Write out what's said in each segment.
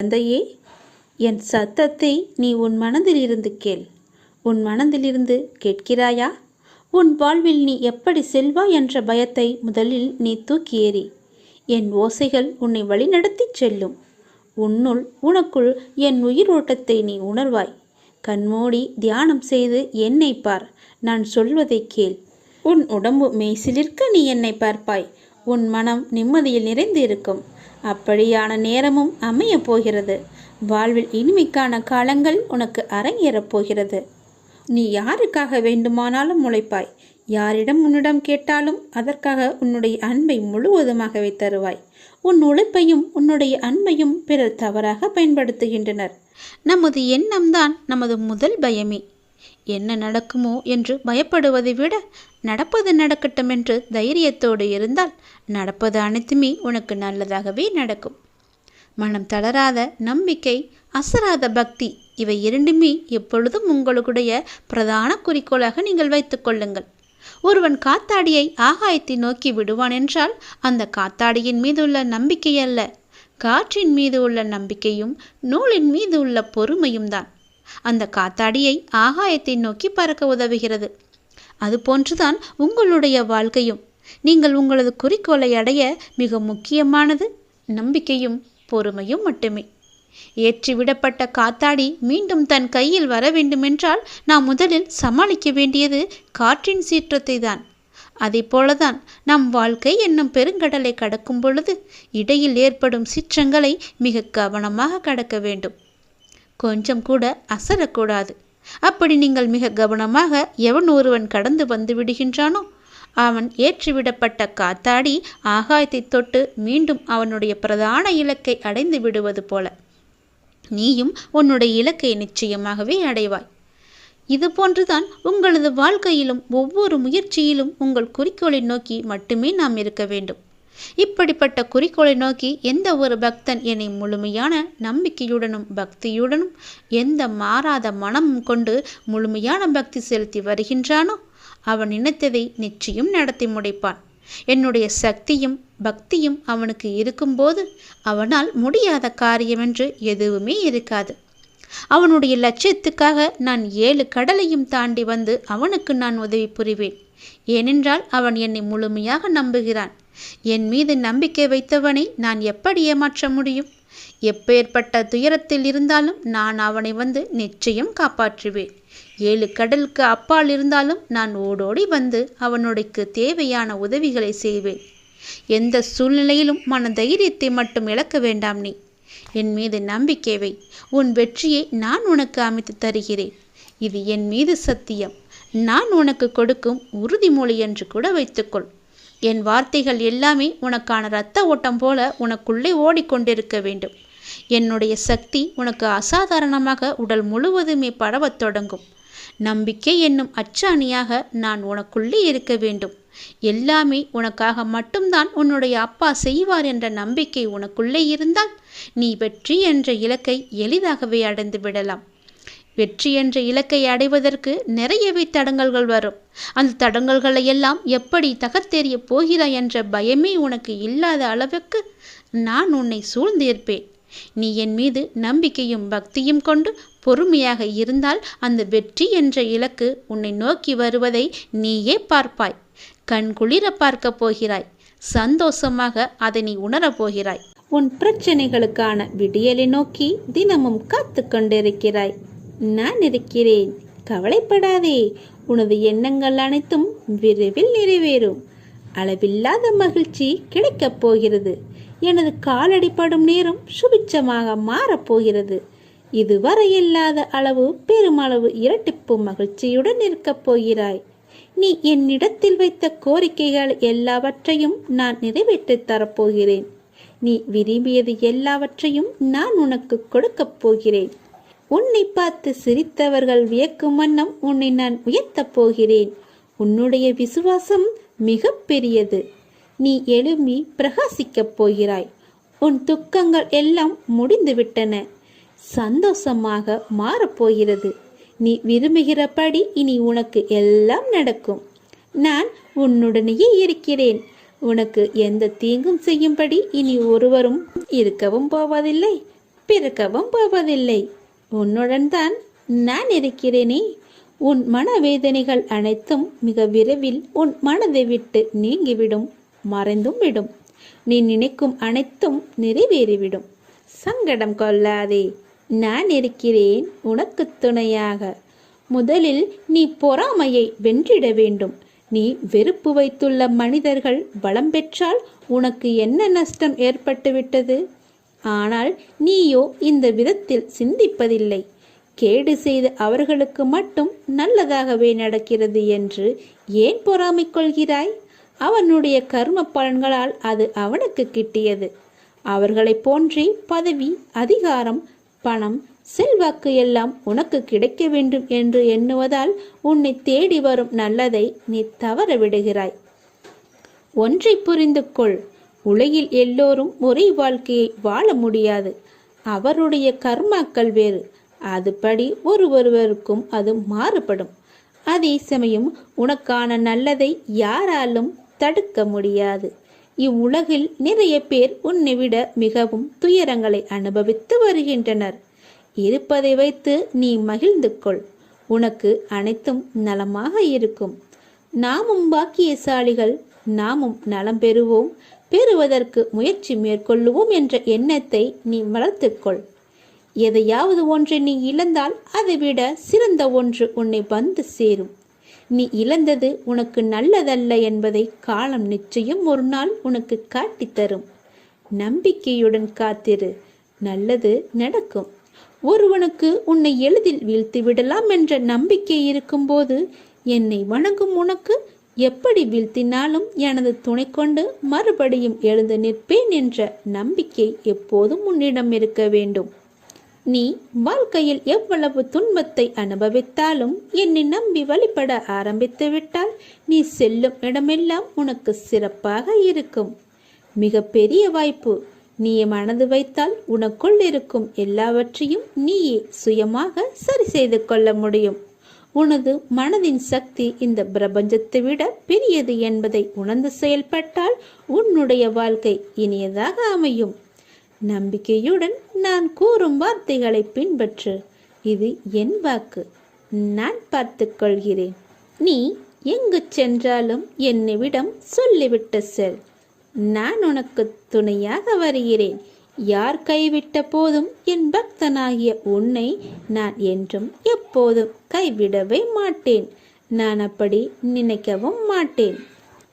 தந்தையே என் சத்தத்தை நீ உன் மனதிலிருந்து கேள். உன் மனதிலிருந்து கேட்கிறாயா? உன் வாழ்வில் நீ எப்படி செல்வாய் என்ற பயத்தை முதலில் நீ தூக்கி ஏறி என் ஓசைகள் உன்னை வழிநடத்திச் செல்லும். உன்னுள் உனக்குள் என் உயிர் ஓட்டத்தை நீ உணர்வாய். கண்மூடி தியானம் செய்து என்னை பார் நான் சொல்வதை கேள். உன் உடம்பு மெய்சிலிருக்க நீ என்னை பார்ப்பாய். உன் மனம் நிம்மதியில் நிறைந்து இருக்கும் அப்படியான நேரமும் அமையப் போகிறது. வாழ்வில் இனிமைக்கான காலங்கள் உனக்கு அரங்கேறப் போகிறது. நீ யாருக்காக வேண்டுமானாலும் முளைப்பாய் யாரிடம் உன்னிடம் கேட்டாலும் அதற்காக உன்னுடைய அன்பை முழுவதுமாகவே தருவாய். உன் உழைப்பையும் உன்னுடைய அன்பையும் பிறர் தவறாக பயன்படுத்துகின்றனர். நமது எண்ணம்தான் நமது முதல் பயமே. என்ன நடக்குமோ என்று பயப்படுவதை விட நடப்பது நடக்கட்டும் என்று தைரியத்தோடு இருந்தால் நடப்பது அனைத்துமே உனக்கு நல்லதாகவே நடக்கும். மனம் தளராத நம்பிக்கை அசராத பக்தி இவை இரண்டுமே எப்பொழுதும் உங்களுடைய பிரதான குறிக்கோளாக நீங்கள் வைத்துக் கொள்ளுங்கள். ஒருவன் காத்தாடியை ஆகாயத்தை நோக்கி விடுவான் என்றால் அந்த காத்தாடியின் மீது உள்ள நம்பிக்கை அல்ல. காற்றின் மீது உள்ள நம்பிக்கையும் நூலின் மீது உள்ள பொறுமையும் தான். அந்த காத்தாடியை ஆகாயத்தை நோக்கி பறக்க உதவுகிறது. அதுபோன்றுதான் உங்களுடைய வாழ்க்கையும். நீங்கள் உங்களது குறிக்கோளை அடைய மிக முக்கியமானது நம்பிக்கையும் பொறுமையும் மட்டுமே. ஏற்றிவிடப்பட்ட காத்தாடி மீண்டும் தன் கையில் வர வேண்டுமென்றால் நாம் முதலில் சமாளிக்க வேண்டியது காற்றின் சீற்றத்தை தான் அதை போலதான் நம் வாழ்க்கை என்னும் பெருங்கடலை கடக்கும் பொழுது இடையில் ஏற்படும் சீற்றங்களை மிக கவனமாக கடக்க வேண்டும். கொஞ்சம் கூட அசரக்கூடாது. அப்படி நீங்கள் மிக கவனமாக எவன் ஒருவன் கடந்து வந்து விடுகின்றானோ அவன் ஏற்றிவிடப்பட்ட காத்தாடி ஆகாயத்தை தொட்டு மீண்டும் அவனுடைய பிரதான இலக்கை அடைந்து விடுவது போல. நீயும் உன்னுடைய இலக்கை நிச்சயமாகவே அடைவாய். இது போன்றுதான் உங்களது வாழ்க்கையிலும் ஒவ்வொரு முயற்சியிலும் உங்கள் குறிக்கோளை நோக்கி மட்டுமே நாம் இருக்க வேண்டும். இப்படிப்பட்ட குறிக்கோளை நோக்கி எந்த ஒரு பக்தன் என்னை முழுமையான நம்பிக்கையுடனும் பக்தியுடனும் எந்த மாறாத மனமும் கொண்டு முழுமையான பக்தி செலுத்தி வருகின்றானோ அவன் நினைத்ததை நிச்சயம் நடத்தி முடிப்பான். என்னுடைய சக்தியும் பக்தியும் அவனுக்கு இருக்கும்போது அவனால் முடியாத காரியமென்று எதுவுமே இருக்காது. அவனுடைய லட்சியத்துக்காக நான் ஏழு கடலையும் தாண்டி வந்து அவனுக்கு நான் உதவி புரிவேன். ஏனென்றால் அவன் என்னை முழுமையாக நம்புகிறான். என் மீது நம்பிக்கை வைத்தவனை நான் எப்படி ஏமாற்ற முடியும்? எப்பேற்பட்ட துயரத்தில் இருந்தாலும் நான் அவனை வந்து நிச்சயம் காப்பாற்றுவேன். ஏழு கடலுக்கு அப்பால் இருந்தாலும் நான் ஓடோடி வந்து அவனுடைக்கு தேவையான உதவிகளை செய்வேன். எந்த சூழ்நிலையிலும் மன தைரியத்தை மட்டும் இழக்க வேண்டாம் நீ. என் மீது நம்பிக்கை வை. உன் வெற்றியை நான் உனக்கு அமைத்து தருகிறேன். இது என் மீது சத்தியம். நான் உனக்கு கொடுக்கும் உறுதிமொழி என்று கூட வைத்துக்கொள். என் வார்த்தைகள் எல்லாமே உனக்கான இரத்த ஓட்டம் போல உனக்குள்ளே ஓடிக்கொண்டிருக்க வேண்டும். என்னுடைய சக்தி உனக்கு அசாதாரணமாக உடல் முழுவதுமே பரவத் தொடங்கும். நம்பிக்கை என்னும் அச்சாணியாக நான் உனக்குள்ளே இருக்க வேண்டும். எல்லாமே உனக்காக மட்டும்தான் உன்னுடைய அப்பா செய்வார் என்ற நம்பிக்கை உனக்குள்ளே இருந்தால் நீ வெற்றி என்ற இலக்கை எளிதாகவே அடைந்து விடலாம். வெற்றி என்ற இலக்கை அடைவதற்கு நிறையவே தடங்கல்கள் வரும். அந்த தடங்கல்களை எல்லாம் எப்படி தகர்த்தெறிய போகிறாய் என்ற பயமே உனக்கு இல்லாத அளவுக்கு நான் உன்னை சூழ்ந்திருப்பேன். நீ என் மீது நம்பிக்கையும் பக்தியும் கொண்டு பொறுமையாக இருந்தால் அந்த வெற்றி என்ற இலக்கு உன்னை நோக்கி வருவதை நீயே பார்ப்பாய். கண் குளிர பார்க்க போகிறாய். சந்தோஷமாக அதை நீ உணரப் போகிறாய். உன் பிரச்சனைகளுக்கான விடியலை நோக்கி தினமும் காத்து கொண்டிருக்கிறாய். நான் இருக்கிறேன். கவலைப்படாதே. உனது எண்ணங்கள் அனைத்தும் விரைவில் நிறைவேறும். அளவில்லாத மகிழ்ச்சி கிடைக்கப் போகிறது. எனது காலடிப்படும் நேரம் சுபிச்சமாக மாறப்போகிறது இதுவரை இல்லாத அளவு பெருமளவு இரட்டிப்பு மகிழ்ச்சியுடன் இருக்கப் போகிறாய். நீ என்னிடத்தில் வைத்த கோரிக்கைகள் எல்லாவற்றையும் நான் நிறைவேற்றித் தரப்போகிறேன் நீ விரும்பியது எல்லாவற்றையும் நான் உனக்கு கொடுக்கப் போகிறேன். உன்னை பார்த்து சிரித்தவர்கள் வியக்கும் வண்ணம் உன்னை நான் உயர்த்தப் போகிறேன். உன்னுடைய விசுவாசம் மிக பெரியது. நீ எழும்பி பிரகாசிக்கப் போகிறாய். உன் துக்கங்கள் எல்லாம் முடிந்துவிட்டன. சந்தோஷமாக மாறப்போகிறது நீ விரும்புகிறபடி இனி உனக்கு எல்லாம் நடக்கும். நான் உன்னுடனேயே இருக்கிறேன். உனக்கு எந்த தீங்கும் செய்யும்படி இனி ஒருவரும் இருக்கவும் போவதில்லை பிறக்கவும் போவதில்லை. உன்னுடன் தான் நான் இருக்கிறேனே. உன் மனவேதனைகள் அனைத்தும் மிக விரைவில் உன் மனதை விட்டு நீங்கிவிடும் மறைந்தும் விடும். நீ நினைக்கும் அனைத்தும் நிறைவேறிவிடும். சங்கடம் கொள்ளாதே. நான் இருக்கிறேன் உனக்கு துணையாக. முதலில் நீ பொறாமையை வென்றிட வேண்டும். நீ வெறுப்பு வைத்துள்ள மனிதர்கள் பலம் பெற்றால் உனக்கு என்ன நஷ்டம் ஏற்பட்டுவிட்டது? ஆனால் நீயோ இந்த விதத்தில் சிந்திப்பதில்லை. கேடு செய்து அவர்களுக்கு மட்டும் நல்லதாகவே நடக்கிறது என்று ஏன் பொறாமை கொள்கிறாய்? அவனுடைய கர்ம பலன்களால் அது அவனுக்கு கிட்டியது. அவர்களைப் போன்றே பதவி அதிகாரம் பணம் செல்வாக்கு எல்லாம் உனக்கு கிடைக்க வேண்டும் என்று எண்ணுவதால் உன்னை தேடி வரும் நல்லதை நீ தவற விடுகிறாய். ஒன்றை புரிந்து கொள் உலகில் எல்லோரும் ஒரே வாழ்க்கையை வாழ முடியாது. அவருடைய கர்மாக்கள் வேறு. அதுபடி ஒருவருவருக்கும் அது மாறுபடும். அதே சமயம் உனக்கான நல்லதை யாராலும் தடுக்க முடியாது. இவ்வுலகில் நிறைய பேர் உன்னை விட மிகவும் துயரங்களை அனுபவித்து வருகின்றனர். இருப்பதை வைத்து நீ மகிழ்ந்து கொள். உனக்கு அனைத்தும் நலமாக இருக்கும். நாமும் பாக்கியசாலிகள். நாமும் நலம் பெறுவோம். பெறுவதற்கு முயற்சி மேற்கொள்ளுவோம் என்ற எண்ணத்தை நீ வளர்த்துக்கொள். எதையாவது ஒன்றை நீ இழந்தால் அதைவிட சிறந்த ஒன்று உன்னை வந்து சேரும். நீ இழந்தது உனக்கு நல்லதல்ல என்பதை காலம் நிச்சயம் ஒரு நாள் உனக்கு காட்டித்தரும் நம்பிக்கையுடன் காத்திரு. நல்லது நடக்கும். ஒருவனுக்கு உன்னை எளிதில் வீழ்த்தி விடலாம் என்ற நம்பிக்கை இருக்கும்போது என்னை வணங்கும் உனக்கு எப்படி வீழ்த்தினாலும் எனது துணை கொண்டு மறுபடியும் எழுந்து நிற்பேன் என்ற நம்பிக்கை எப்போதும் உன்னிடம் இருக்க வேண்டும். நீ வாழ்க்கையில் எவ்வளவு துன்பத்தை அனுபவித்தாலும் என்னை நம்பி வழிபட ஆரம்பித்து விட்டால் நீ செல்லும் இடமெல்லாம் உனக்கு சிறப்பாக இருக்கும். மிக பெரிய வாய்ப்பு நீ மனது வைத்தால் உனக்குள் இருக்கும் எல்லாவற்றையும் நீயே சுயமாக சரி செய்து கொள்ள முடியும். உனது மனதின் சக்தி இந்த பிரபஞ்சத்தை விட பெரியது என்பதை உணர்ந்து செயல்பட்டால் உன்னுடைய வாழ்க்கை இனியதாக அமையும். நம்பிக்கையுடன் நான் கூறும் வார்த்தைகளை பின்பற்று. இது என் வாக்கு. நான் பார்த்துக்கொள்கிறேன் நீ எங்கு சென்றாலும் என்னிடம் சொல்லிவிட்டு செல். நான் உனக்கு துணையாக வருகிறேன். யார் கைவிட்ட போதும் என் பக்தனாகிய உன்னை நான் என்றும் எப்போதும் கைவிடவே மாட்டேன். நான் அப்படி நினைக்கவும் மாட்டேன்.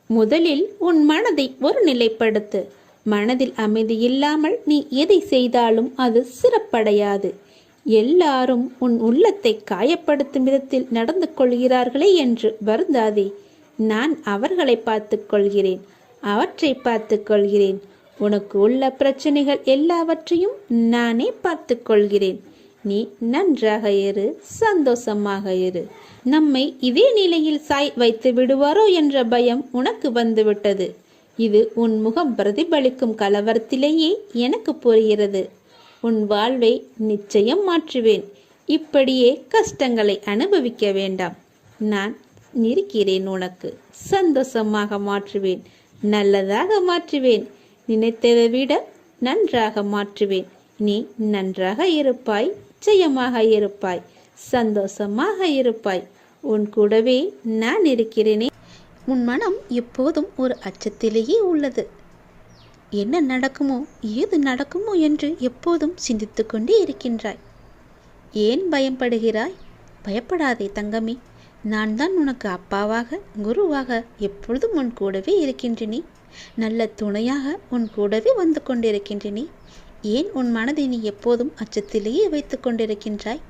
முதலில் உன் மனதை ஒரு நிலைப்படுத்து. மனதில் அமைதி இல்லாமல் நீ எதை செய்தாலும் அது சிறப்படையாது. எல்லாரும் உன் உள்ளத்தை காயப்படுத்தும் விதத்தில் நடந்து கொள்கிறார்களே என்று வருந்தாதே. நான் அவர்களை பார்த்துக் கொள்கிறேன். அவற்றை பார்த்துக் கொள்கிறேன். உனக்கு உள்ள பிரச்சனைகள் எல்லாவற்றையும் நானே பார்த்து கொள்கிறேன் நீ நன்றாக இரு சந்தோஷமாக இரு. நம்மை இதே நிலையில் சாய் வைத்து விடுவாரோ என்ற பயம் உனக்கு வந்துவிட்டது. இது உன் முகம் பிரதிபலிக்கும் கலவரத்திலேயே எனக்கு புரிகிறது. உன் வாழ்வை நிச்சயம் மாற்றுவேன். இப்படியே கஷ்டங்களை அனுபவிக்க வேண்டாம். நான் இருக்கிறேன் உனக்கு. சந்தோஷமாக மாற்றுவேன். நல்லதாக மாற்றுவேன். நினைத்ததை விட நன்றாக மாற்றுவேன். நீ நன்றாக இருப்பாய் ஜெயமாக இருப்பாய் சந்தோஷமாக இருப்பாய். உன் கூடவே நான் இருக்கிறேனே. உன் மனம் எப்போதும் ஒரு அச்சத்திலேயே உள்ளது. என்ன நடக்குமோ ஏது நடக்குமோ என்று எப்போதும் சிந்தித்து கொண்டே இருக்கின்றாய். ஏன் பயப்படுகிறாய்? பயப்படாதே தங்கமே. நான் தான் உனக்கு அப்பாவாக குருவாக எப்பொழுதும் உன் கூடவே இருக்கின்றனே. நல்ல துணையாக உன் கூடவே வந்து கொண்டிருக்கின்றனே. ஏன் உன் மனதை நீ எப்போதும் அச்சத்திலேயே வைத்து கொண்டிருக்கின்றாய்?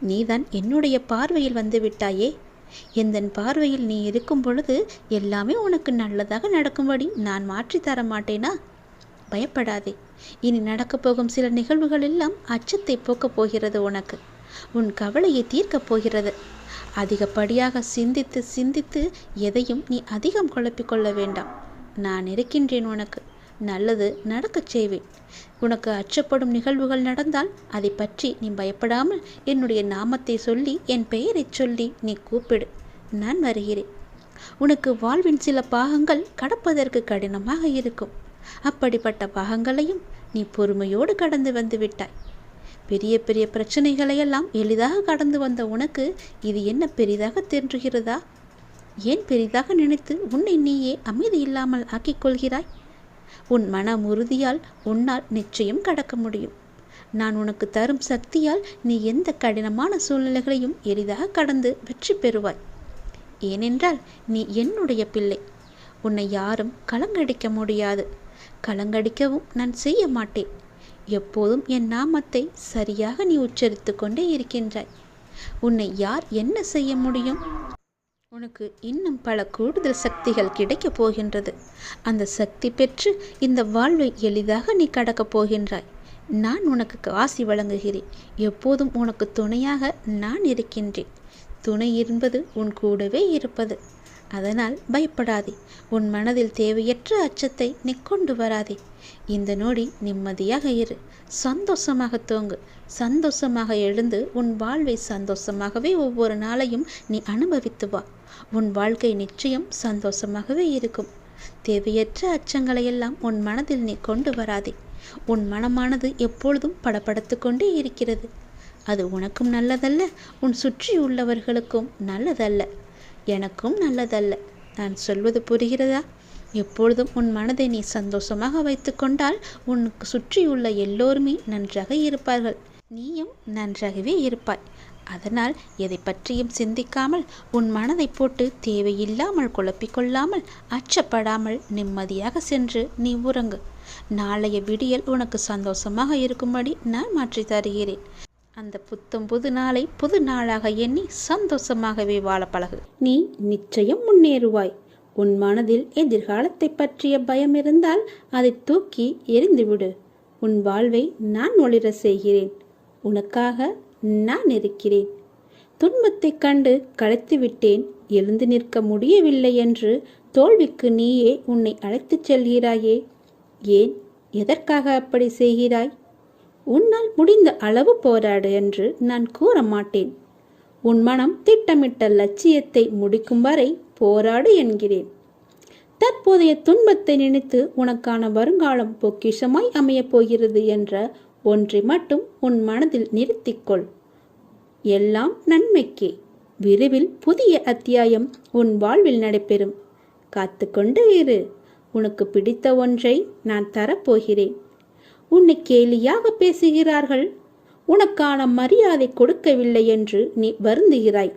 நீதான் என்னுடைய பார்வையில் வந்து விட்டாயே. எந்தன் பார்வையில் நீ இருக்கும் பொழுது எல்லாமே உனக்கு நல்லதாக நடக்கும்படி நான் மாற்றி தர மாட்டேனா? பயப்படாதே. இனி நடக்கப் போகும் சில நிகழ்வுகள் எல்லாம் அச்சத்தை போக்கப் போகிறது உனக்கு. உன் கவலையை தீர்க்கப் போகிறது. அதிகப்படியாக சிந்தித்து சிந்தித்து எதையும் நீ அதிகம் குழப்பிக்கொள்ள வேண்டாம். நான் இருக்கின்றேன் உனக்கு. நல்லது நடக்கச் செய்வேன் உனக்கு அச்சப்படும் நிகழ்வுகள் நடந்தால் அதை பற்றி நீ பயப்படாமல் என்னுடைய நாமத்தை சொல்லி என் பெயரைச் சொல்லி நீ கூப்பிடு. நான் வருகிறேன். உனக்கு வாழ்வின் சில பாகங்கள் கடப்பதற்கு கடினமாக இருக்கும். அப்படிப்பட்ட பாகங்களையும் நீ பொறுமையோடு கடந்து வந்து விட்டாய். பெரிய பெரிய பிரச்சனைகளையெல்லாம் எளிதாக கடந்து வந்த உனக்கு இது என்ன பெரிதாக தோன்றுகிறதா? ஏன் பெரிதாக நினைத்து உன்னை நீயே அமைதி இல்லாமல் ஆக்கிக் கொள்கிறாய் உன் மன உறுதியால் உன்னால் நிச்சயம் கடக்க முடியும். நான் உனக்கு தரும் சக்தியால் நீ எந்த கடினமான சூழ்நிலைகளையும் எளிதாக கடந்து வெற்றி பெறுவாய். ஏனென்றால் நீ என்னுடைய பிள்ளை. உன்னை யாரும் கலங்கடிக்க முடியாது. கலங்கடிக்கவும் நான் செய்ய மாட்டேன். எப்போதும் என் நாமத்தை சரியாக நீ உச்சரித்து கொண்டே இருக்கின்றாய். உன்னை யார் என்ன செய்ய முடியும்? உனக்கு இன்னும் பல கூடுதல் சக்திகள் கிடைக்கப் போகின்றது. அந்த சக்தி பெற்று இந்த வாழ்வை எளிதாக நீ கடக்கப் போகின்றாய். நான் உனக்கு காசி வழங்குகிறேன். எப்போதும் உனக்கு துணையாக நான் இருக்கின்றேன். துணை என்பது உன் கூடவே இருப்பது. அதனால் பயப்படாதே. உன் மனதில் தேவையற்ற அச்சத்தை நீ கொண்டு வராதே. இந்த நொடி நிம்மதியாக இரு. சந்தோஷமாக தூங்கு. சந்தோஷமாக எழுந்து உன் வாழ்வை சந்தோஷமாகவே ஒவ்வொரு நாளையும் நீ அனுபவித்து வா. உன் வாழ்க்கை நிச்சயம் சந்தோஷமாகவே இருக்கும். தேவையற்ற அச்சங்களையெல்லாம் உன் மனதில் நீ கொண்டு வராதே. உன் மனமானது எப்பொழுதும் படப்படுத்து கொண்டே இருக்கிறது. அது உனக்கும் நல்லதல்ல உன் சுற்றி உள்ளவர்களுக்கும் நல்லதல்ல. எனக்கும் நல்லதல்ல. நான் சொல்வது புரிகிறதா? எப்பொழுதும் உன் மனதை நீ சந்தோஷமாக வைத்துக்கொண்டால் உனக்கு சுற்றியுள்ள எல்லோருமே நன்றாக இருப்பார்கள். நீயும் நன்றாகவே இருப்பாய். அதனால் எதை பற்றியும் சிந்திக்காமல் உன் மனதை போட்டு தேவையில்லாமல் குழப்பிக்கொள்ளாமல் அச்சப்படாமல் நிம்மதியாக சென்று நீ உறங்கு. நாளைய விடியல் உனக்கு சந்தோஷமாக இருக்கும்படி நான் மாற்றி தருகிறேன். அந்த புத்தம் புது நாளை புது நாளாக எண்ணி சந்தோஷமாகவே வாழ பழகு. நீ நிச்சயம் முன்னேறுவாய். உன் மனதில் எதிர்காலத்தை பற்றிய பயம் இருந்தால் அதை தூக்கி எரிந்துவிடு உன் வாழ்வை நான் ஒளிர செய்கிறேன். உனக்காக நான் இருக்கிறேன். துன்பத்தைக் கண்டு களைத்து விட்டேன் எழுந்து நிற்க முடியவில்லை என்று தோல்விக்கு நீயே உன்னை அழைத்துச் செல்கிறாயே. ஏன்? எதற்காக அப்படி செய்கிறாய்? உன்னால் முடிந்த அளவு போராடு என்று நான் கூற மாட்டேன் உன் மனம் திட்டமிட்ட லட்சியத்தை முடிக்கும் வரை போராடு என்கிறேன். தற்போதைய துன்பத்தை நினைத்து உனக்கான வருங்காலம் பொக்கிஷமாய் அமையப் போகிறது என்ற ஒன்றை மட்டும் உன் மனதில் நிறுத்திக்கொள். எல்லாம் நன்மைக்கே. விரைவில் புதிய அத்தியாயம் உன் வாழ்வில் நடைபெறும். காத்துக்கொண்டு இரு. உனக்கு பிடித்த ஒன்றை நான் தரப்போகிறேன். உன்னை கேலியாக பேசுகிறார்கள். உனக்கான மரியாதை கொடுக்கவில்லை என்று நீ வருந்துகிறாய்.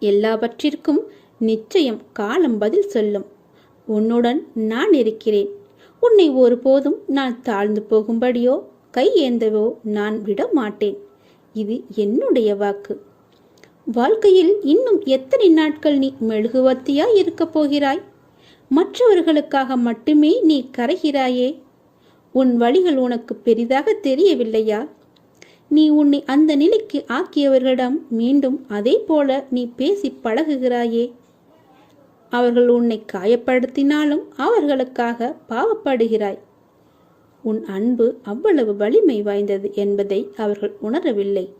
எல்லாவற்றிற்கும் நிச்சயம் காலம் பதில் சொல்லும். உன்னுடன் நான் இருக்கிறேன். உன்னை ஒருபோதும் நான் தாழ்ந்து போகும்படியோ கை ஏந்தவோ நான் விட மாட்டேன் இது என்னுடைய வாக்கு. வாழ்க்கையில் இன்னும் எத்தனை நாட்கள் நீ மெழுகுவர்த்தியாய் இருக்கப் போகிறாய்? மற்றவர்களுக்காக மட்டுமே நீ கரைகிறாயே. உன் வழிகள் உனக்கு பெரிதாக தெரியவில்லையா? நீ உன்னை அந்த நிலைக்கு ஆக்கியவர்களிடம் மீண்டும் அதே போல நீ பேசி பழகுகிறாயே. அவர்கள் உன்னை காயப்படுத்தினாலும் அவர்களுக்காக பாவப்படுகிறாய். உன் அன்பு அவ்வளவு வலிமை வாய்ந்தது என்பதை அவர்கள் உணரவில்லை.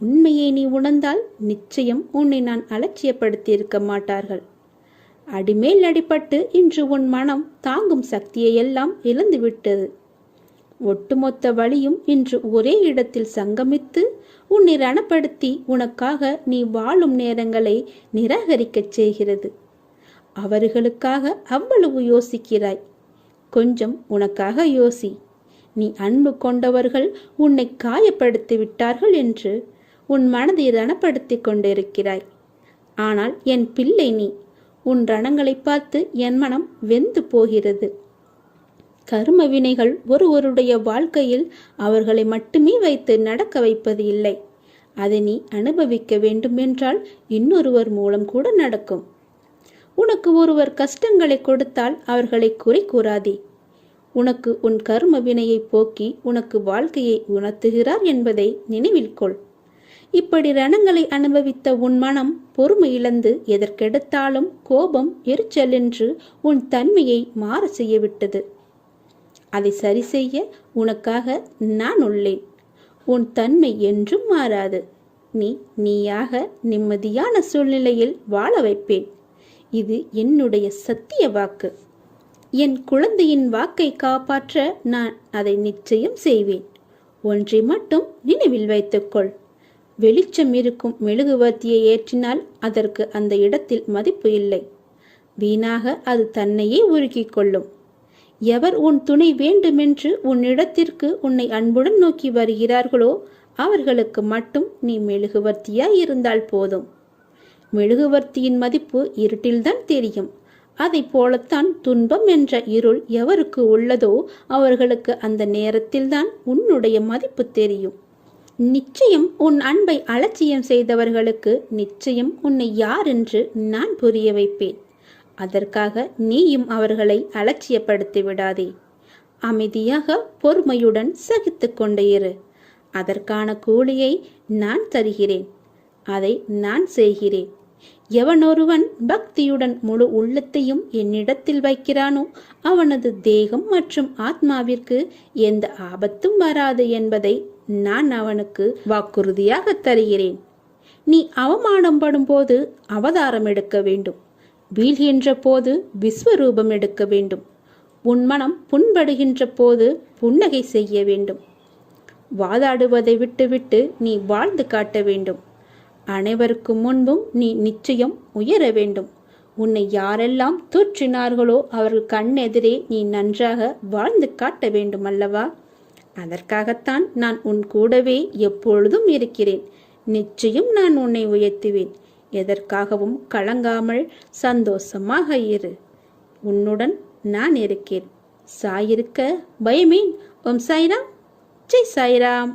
உண்மையை நீ உணர்ந்தால் நிச்சயம் உன்னை நான் அலட்சியப்படுத்தியிருக்க மாட்டார்கள். அடிமேல் அடிபட்டு இன்று உன் மனம் தாங்கும் சக்தியை எல்லாம் இழந்துவிட்டது. ஒட்டுமொத்த வழியும் இன்று ஒரே இடத்தில் சங்கமித்து உன்னை ரணப்படுத்தி உனக்காக நீ வாழும் நேரங்களை நிராகரிக்கச் செய்கிறது. அவர்களுக்காக அவ்வளவு யோசிக்கிறாய். கொஞ்சம் உனக்காக யோசி. நீ அன்பு கொண்டவர்கள் உன்னை காயப்படுத்தி விட்டார்கள் என்று உன் மனதை ரணப்படுத்தி கொண்டிருக்கிறாய். ஆனால் என் பிள்ளை நீ. உன் ரணங்களை பார்த்து என் மனம் வெந்து போகிறது. கர்ம வினைகள் ஒருவருடைய வாழ்க்கையில் அவர்களை மட்டுமே வைத்து நடக்க வைப்பது இல்லை. அதை நீ அனுபவிக்க வேண்டுமென்றால் இன்னொருவர் மூலம் கூட நடக்கும். உனக்கு ஒருவர் கஷ்டங்களை கொடுத்தால் அவர்களை குறை கூறாதே. உனக்கு உன் கர்ம வினையை போக்கி உனக்கு வாழ்க்கையை உணர்த்துகிறார் என்பதை நினைவில் கொள். இப்படி ரணங்களை அனுபவித்த உன் மனம் பொறுமை இழந்து எதற்கெடுத்தாலும் கோபம் எரிச்சல் என்று உன் தன்மையை மாற செய்யவிட்டது. அதை சரி செய்ய உனக்காக நான் உள்ளேன். உன் தன்மை என்றும் மாறாது. நீ நீயாக நிம்மதியான சூழ்நிலையில் வாழ வைப்பேன். இது என்னுடைய சத்திய வாக்கு. என் குழந்தையின் வாக்கை காப்பாற்ற நான் அதை நிச்சயம் செய்வேன். ஒன்றை மட்டும் நினைவில் வைத்துக்கொள். வெளிச்சம் இருக்கும் மெழுகுவர்த்தியை ஏற்றினால் அதற்கு அந்த இடத்தில் மதிப்பு இல்லை. வீணாக அது தன்னையே உருக்கிக் கொள்ளும். எவர் உன் துணை வேண்டுமென்று உன்னிடத்திற்கு உன்னை அன்புடன் நோக்கி வருகிறார்களோ அவர்களுக்கு மட்டும் நீ மெழுகுவர்த்தியாய் இருந்தால் போதும். மெழுகுவர்த்தியின் மதிப்பு இருட்டில்தான் தெரியும். அதைப் போலத்தான் துன்பம் என்ற இருள் எவருக்கு உள்ளதோ அவர்களுக்கு அந்த நேரத்தில்தான் உன்னுடைய மதிப்பு தெரியும். நிச்சயம் உன் அன்பை அலட்சியம் செய்தவர்களுக்கு நிச்சயம் உன்னை யார் என்று நான் புரிய வைப்பேன். அதற்காக நீயும் அவர்களை அலட்சியப்படுத்தி விடாதே. அமைதியாக பொறுமையுடன் சகித்து கொண்டே இரு. அதற்கான கூலியை நான் தருகிறேன். அதை நான் செய்கிறேன். எவனொருவன் பக்தியுடன் முழு உள்ளத்தையும் என்னிடத்தில் வைக்கிறானோ அவனது தேகம் மற்றும் ஆத்மாவிற்கு எந்த ஆபத்தும் வராது என்பதை நான் அவனுக்கு வாக்குறுதியாக தருகிறேன். நீ அவமானம் படும்போது அவதாரம் எடுக்க வேண்டும். வீழ்கின்ற போது விஸ்வரூபம் எடுக்க வேண்டும். உன் மனம் புண்படுகின்ற போது புன்னகை செய்ய வேண்டும். வாதாடுவதை விட்டுவிட்டு நீ வாழ்ந்து காட்ட வேண்டும். அனைவருக்கும் முன்பும் நீ நிச்சயம் உயர வேண்டும். உன்னை யாரெல்லாம் தூற்றினார்களோ அவர்கள் கண்ணெதிரே நீ நன்றாக வாழ்ந்து காட்ட வேண்டும் அல்லவா அதற்காகத்தான் நான் உன் கூடவே எப்பொழுதும் இருக்கிறேன். நிச்சயம் நான் உன்னை உயர்த்துவேன். எதற்காகவும் கலங்காமல் சந்தோஷமாக இரு. உன்னுடன் நான் இருக்கேன் சாயிருக்க பயமேன். ஓம் சாய்ராம். ஜெய் சாய்ராம்.